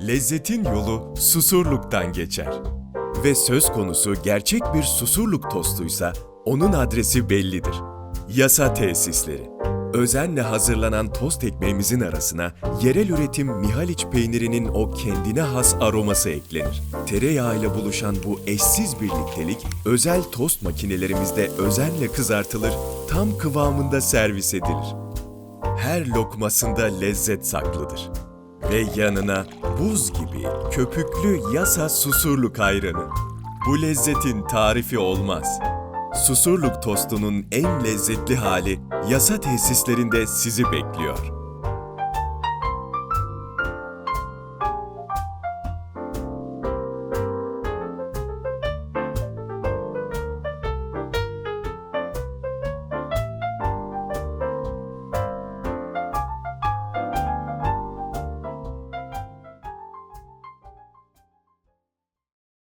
Lezzetin yolu Susurluk'tan geçer. Ve söz konusu gerçek bir Susurluk tostuysa onun adresi bellidir. Yasa tesisleri. Özenle hazırlanan tost ekmeğimizin arasına yerel üretim Mihaliç peynirinin o kendine has aroması eklenir. Tereyağıyla buluşan bu eşsiz birliktelik özel tost makinelerimizde özenle kızartılır, tam kıvamında servis edilir. Her lokmasında lezzet saklıdır. Ve yanına buz gibi köpüklü yasa susurluk ayranı. Bu lezzetin tarifi olmaz. Susurluk tostunun en lezzetli hali yasa tesislerinde sizi bekliyor.